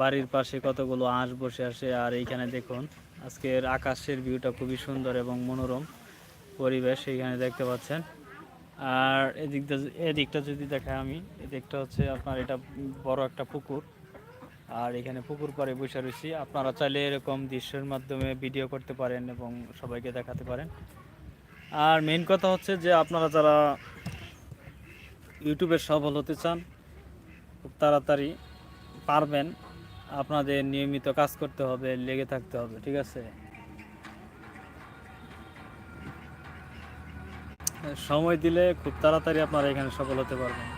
বাড়ির পাশে কতগুলো হাঁস বসে আসে আর এইখানে দেখুন, আজকের আকাশের ভিউটা খুবই সুন্দর এবং মনোরম পরিবেশ এইখানে দেখতে পাচ্ছেন। আর এদিকটা এদিকটা যদি দেখাই আমি, এদিকটা হচ্ছে আপনার এটা বড় একটা পুকুর। আর এখানে পুকুর পাড়ে বসে রয়েছি। আপনারা চাইলে এরকম দৃশ্যের মাধ্যমে ভিডিও করতে পারেন এবং সবাইকে দেখাতে পারেন। আর মেন কথা হচ্ছে যে আপনারা যারা ইউটিউবে সফল হতে চান, খুব তাড়াতাড়ি পারবেন। আপনাদের নিয়মিত কাজ করতে হবে, লেগে থাকতে হবে, ঠিক আছে? সময় দিলে খুব তাড়াতাড়ি আপনারা এখানে সফল হতে পারবেন।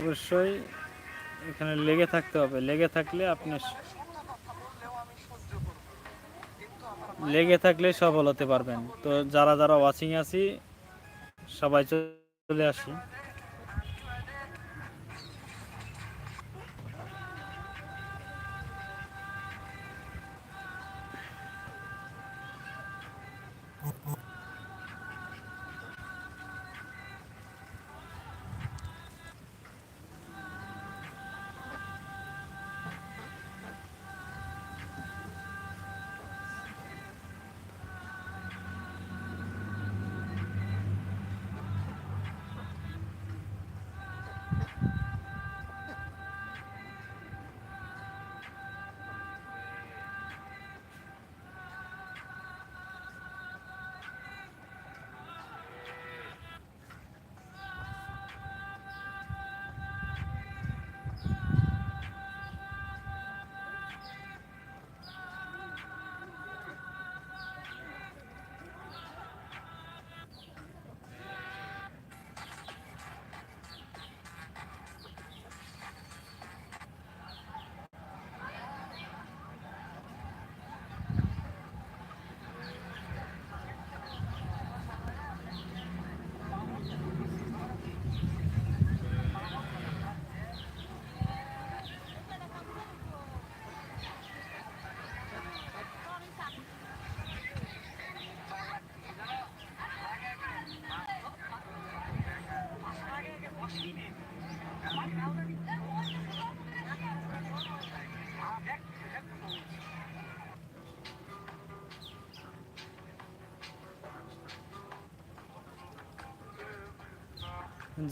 অবশ্যই এখানে লেগে থাকতে হবে। লেগে থাকলে আপনি লেগে থাকলে সফল হতে পারবেন। তো যারা যারা ওয়াচিং আছি সবাই চলে আসি।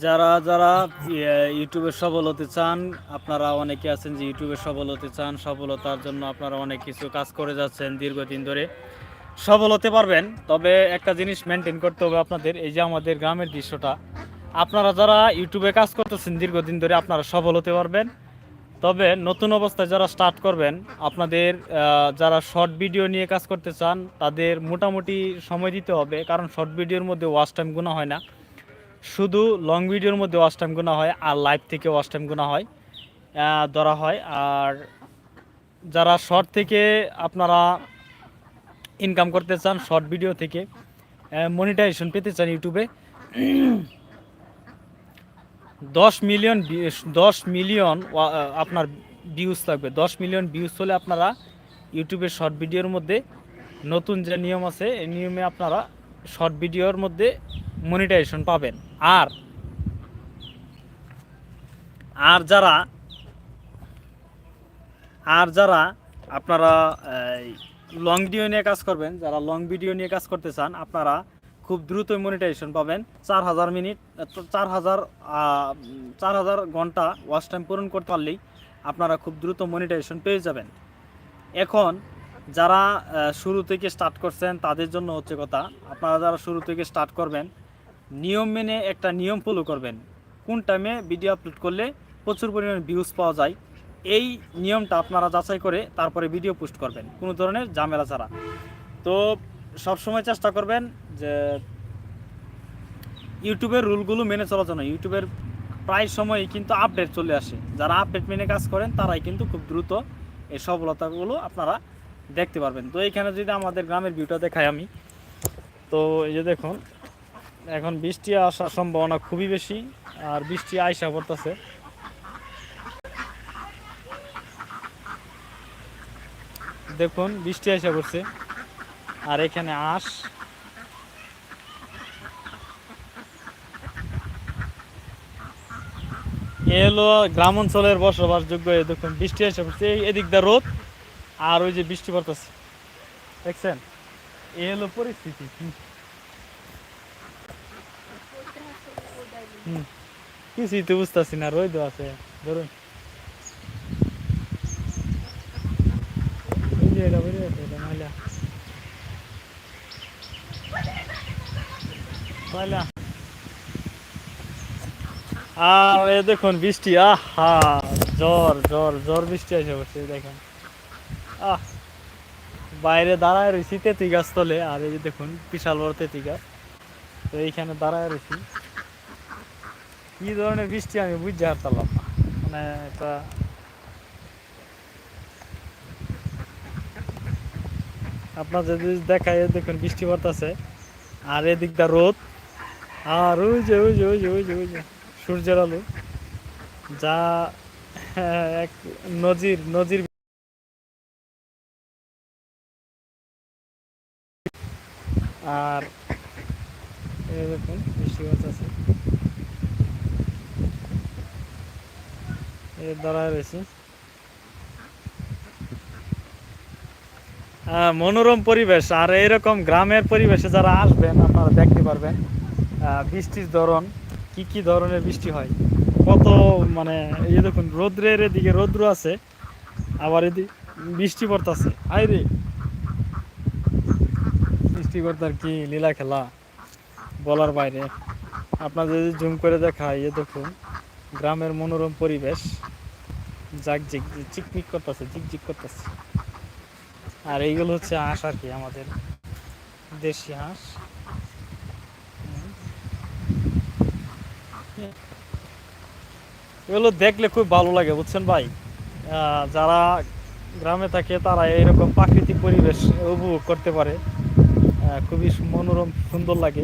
যারা যারা ইয়ে, ইউটিউবে সফল হতে চান আপনারা অনেকে আছেন যে ইউটিউবে সফল হতে চান সফলতার জন্য আপনারা অনেক কিছু কাজ করে যাচ্ছেন দীর্ঘদিন ধরে। সফল হতে পারবেন তবে একটা জিনিস মেনটেন করতে হবে আপনাদের এই যে আমাদের গ্রামের দৃশ্যটা। আপনারা যারা ইউটিউবে কাজ করতেছেন দীর্ঘদিন ধরে আপনারা সফল হতে পারবেন। তবে নতুন অবস্থায় যারা স্টার্ট করবেন আপনাদের যারা শর্ট ভিডিও নিয়ে কাজ করতে চান তাদের মোটামুটি সময় দিতে হবে কারণ শর্ট ভিডিওর মধ্যে ওয়াচ টাইম গুণা হয় না। শুধু লং ভিডিওর মধ্যে ওয়াচ টাইম গোনা হয় আর লাইভ থেকে ওয়াচ টাইম গোনা হয় ধরা হয়। আর যারা শর্ট থেকে আপনারা ইনকাম করতে চান শর্ট ভিডিও থেকে মনিটাইজেশন পেতে চান ইউটিউবে দশ মিলিয়ন দশ মিলিয়ন আপনার ভিউজ লাগবে। দশ মিলিয়ন ভিউজ হলে আপনারা ইউটিউবের শর্ট ভিডিওর মধ্যে নতুন যে নিয়ম আছে, এই নিয়মে আপনারা শর্ট ভিডিওর মধ্যে মনিটাইজেশন পাবেন। আর আর যারা আর যারা আপনারা লং ভিডিও নিয়ে কাজ করবেন, যারা লং ভিডিও নিয়ে কাজ করতে চান, আপনারা খুব দ্রুত মনিটাইজেশন পাবেন। চার হাজার মিনিট চার হাজার চার হাজার ঘণ্টা ওয়াচ টাইম পূরণ করতে পারলেই আপনারা খুব দ্রুত মনিটাইজেশন পেয়ে যাবেন। এখন, যারা শুরু থেকে স্টার্ট করছেন, তাদের জন্য হচ্ছে কথা, আপনারা যারা শুরু থেকে স্টার্ট করবেন নিয়ম মেনে একটা নিয়ম ফলো করবেন। কোন টাইমে ভিডিও আপলোড করলে প্রচুর পরিমাণে ভিউজ পাওয়া যায়, এই নিয়মটা আপনারা যাচাই করে তারপরে ভিডিও পোস্ট করবেন, কোনো ধরনের ঝামেলা ছাড়া। তো সবসময় চেষ্টা করবেন যে ইউটিউবের রুলগুলো মেনে চলার জন্য, ইউটিউবের প্রায় সময়ই কিন্তু আপডেট চলে আসে। যারা আপডেট মেনে কাজ করেন, তারাই কিন্তু খুব দ্রুত এই সফলতাগুলো আপনারা দেখতে পারবেন। তো এইখানে যদি আমাদের গ্রামের ভিউটা দেখাই আমি, তো এই যে দেখুন এখন বৃষ্টি আসার সম্ভাবনা খুবই বেশি, আর বৃষ্টি আইসা পড়তেছে। দেখুন, বৃষ্টি এসে পড়ছে, আর এখানে আঁশ। এ হলো গ্রাম অঞ্চলের বসবাসযোগ্য দেখুন, বৃষ্টি এসে পড়ছে এদিক দিয়ে রোদ, আর ওই যে বৃষ্টি পড়তেছে। দেখছেন? এ হলো পরিস্থিতি। বুঝতেছি না আছে, ধরুন। আর এ দেখুন বৃষ্টি, আহা, জ্বর জ্বর জ্বর বৃষ্টি আছে এই দেখেন। আহ, বাইরে দাঁড়ায় রয়েছি তেঁতি গাছ তলে, আর এই দেখুন, বিশাল বড় তেঁতি গাছ। তো এইখানে দাঁড়ায় রয়েছি কি ধরনের বৃষ্টি আমি বুঝতে পারতাম না। মানে এটা আপনার যদি দেখায় দেখুন বৃষ্টি পড়তেছে, আর এদিকটা রোদ, আর ওই যে ওই যে ওই যে ওই যে ওই যে, সূর্যের আলো, যা, এক নজির নজির আর দেখুন, বৃষ্টি পড়তেছে। দাঁড়ায় মনোরম পরিবেশ আর এরকম গ্রামের পরিবেশে যারা আসবেন, আপনারা দেখতে পারবেন বৃষ্টির ধরন, কি কি ধরনের বৃষ্টি হয়। কত মানে এই দেখুন, রৌদ্রের এদিকে রৌদ্র আছে, আবার এদিকে বৃষ্টি পড়তেছে। আই রে। সৃষ্টিকর্তার কি লীলা খেলা, বলার বাইরে। আপনাদের যদি জুম করে দেখায় এই দেখুন, গ্রামের মনোরম পরিবেশ। জাক জিক চিকমিক করতেছে জিকজিক করতেছে। আর এইগুলো হচ্ছে হাঁস আর কি, আমাদের দেশি হাঁস। এগুলো দেখলে খুব ভালো লাগে, বুঝছেন ভাই? যারা গ্রামে থাকে, তারা এইরকম প্রাকৃতিক পরিবেশ উপভোগ করতে পারে। খুবই মনোরম, সুন্দর লাগে।